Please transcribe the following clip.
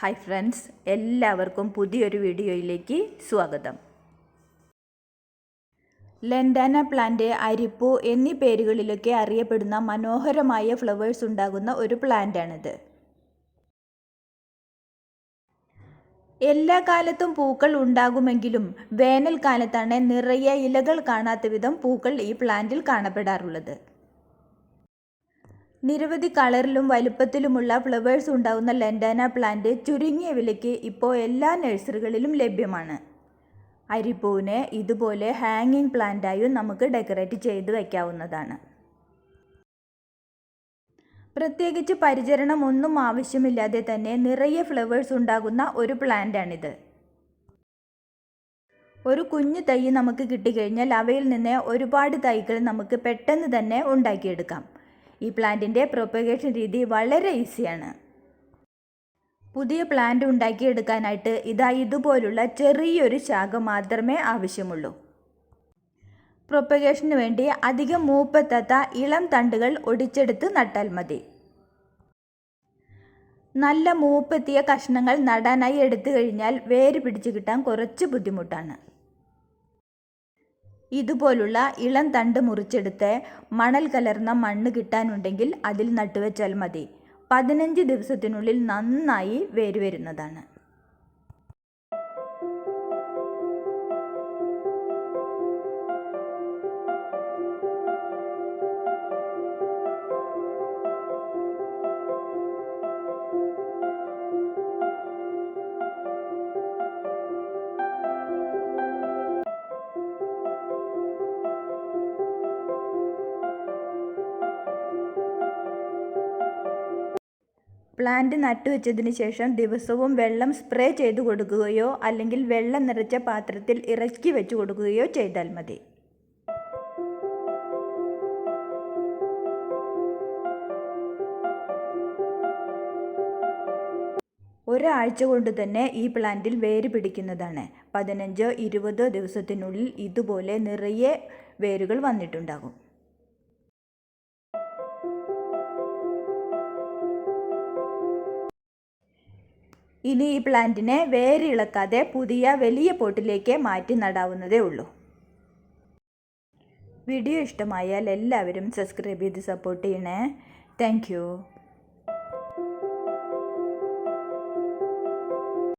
Hi friends എല്ലാവർക്കും പുതിയൊരു വീഡിയോയിലേക്ക് സ്വാഗതം. ലെൻഡാന പ്ലാന്റ് അരിപ്പൂ എന്നീ പേരുകളിലൊക്കെ അറിയപ്പെടുന്ന മനോഹരമായ ഫ്ലവേഴ്സ് ഉണ്ടാകുന്ന ഒരു പ്ലാന്റാണിത് എല്ലാ കാലത്തും പൂക്കൾ ഉണ്ടാകുമെങ്കിലും വേനൽക്കാലത്താണ് നിറയെ ഇലകൾ കാണാത്ത വിധം പൂക്കൾ ഈ പ്ലാന്റിൽ കാണപ്പെടാറുള്ളത്. നിരവധി കളറിലും വലുപ്പത്തിലുമുള്ള ഫ്ലവേഴ്സ് ഉണ്ടാവുന്ന ലെൻഡാന പ്ലാന്റ് ചുരുങ്ങിയ വിലയ്ക്ക് ഇപ്പോൾ എല്ലാ നഴ്സറികളിലും ലഭ്യമാണ്. അരിപ്പൂവിനെ ഇതുപോലെ ഹാങ്ങിങ് പ്ലാന്റായും നമുക്ക് ഡെക്കറേറ്റ് ചെയ്ത് വയ്ക്കാവുന്നതാണ് പ്രത്യേകിച്ച് പരിചരണം ഒന്നും ആവശ്യമില്ലാതെ തന്നെ നിറയെ ഫ്ലവേഴ്സ് ഉണ്ടാകുന്ന ഒരു പ്ലാന്റാണിത്. ഒരു കുഞ്ഞു തൈ നമുക്ക് കിട്ടിക്കഴിഞ്ഞാൽ അവയിൽ നിന്ന് ഒരുപാട് തൈകൾ നമുക്ക് പെട്ടെന്ന് തന്നെ ഉണ്ടാക്കിയെടുക്കാം. ഈ പ്ലാന്റിന്റെ പ്രൊപ്പഗേഷൻ രീതി വളരെ ഈസിയാണ് പുതിയ പ്ലാന്റ് ഉണ്ടാക്കിയെടുക്കാനായിട്ട് ഇതാ ഇതുപോലുള്ള ചെറിയൊരു ശാഖ മാത്രമേ ആവശ്യമുള്ളൂ. പ്രൊപ്പഗേഷന് വേണ്ടി അധികം മൂപ്പെത്താത്ത ഇളം തണ്ടുകൾ ഒടിച്ചെടുത്ത് നട്ടാൽ മതി. നല്ല മൂപ്പെത്തിയ കഷ്ണങ്ങൾ നടാനായി എടുത്തു കഴിഞ്ഞാൽ വേര് പിടിച്ചു കിട്ടാൻ കുറച്ച് ബുദ്ധിമുട്ടാണ്. ഇതുപോലുള്ള ഇളം തണ്ട് മുറിച്ചെടുത്ത് മണൽ കലർന്ന മണ്ണ് കിട്ടാനുണ്ടെങ്കിൽ അതിൽ നട്ടുവെച്ചാൽ മതി. പതിനഞ്ച് ദിവസത്തിനുള്ളിൽ നന്നായി വേര് വരുന്നതാണ് പ്ലാന്റ് നട്ടുവെച്ചതിന് ശേഷം ദിവസവും വെള്ളം സ്പ്രേ ചെയ്തു കൊടുക്കുകയോ അല്ലെങ്കിൽ വെള്ളം നിറച്ച പാത്രത്തിൽ ഇറക്കി വെച്ച് കൊടുക്കുകയോ ചെയ്താൽ മതി. ഒരാഴ്ച കൊണ്ട് തന്നെ ഈ പ്ലാന്റിൽ വേര് പിടിക്കുന്നതാണ്. പതിനഞ്ചോ ഇരുപതോ ദിവസത്തിനുള്ളിൽ ഇതുപോലെ നിറയെ വേരുകൾ വന്നിട്ടുണ്ടാകും. ഇനി ഈ പ്ലാന്റിനെ വേരിളക്കാതെ പുതിയ വലിയ പോട്ടിലേക്ക് മാറ്റി നടാവുന്നതേ ഉള്ളൂ. വീഡിയോ ഇഷ്ടമായാൽ എല്ലാവരും സബ്സ്ക്രൈബ് ചെയ്ത് സപ്പോർട്ട് ചെയ്യണേ. താങ്ക്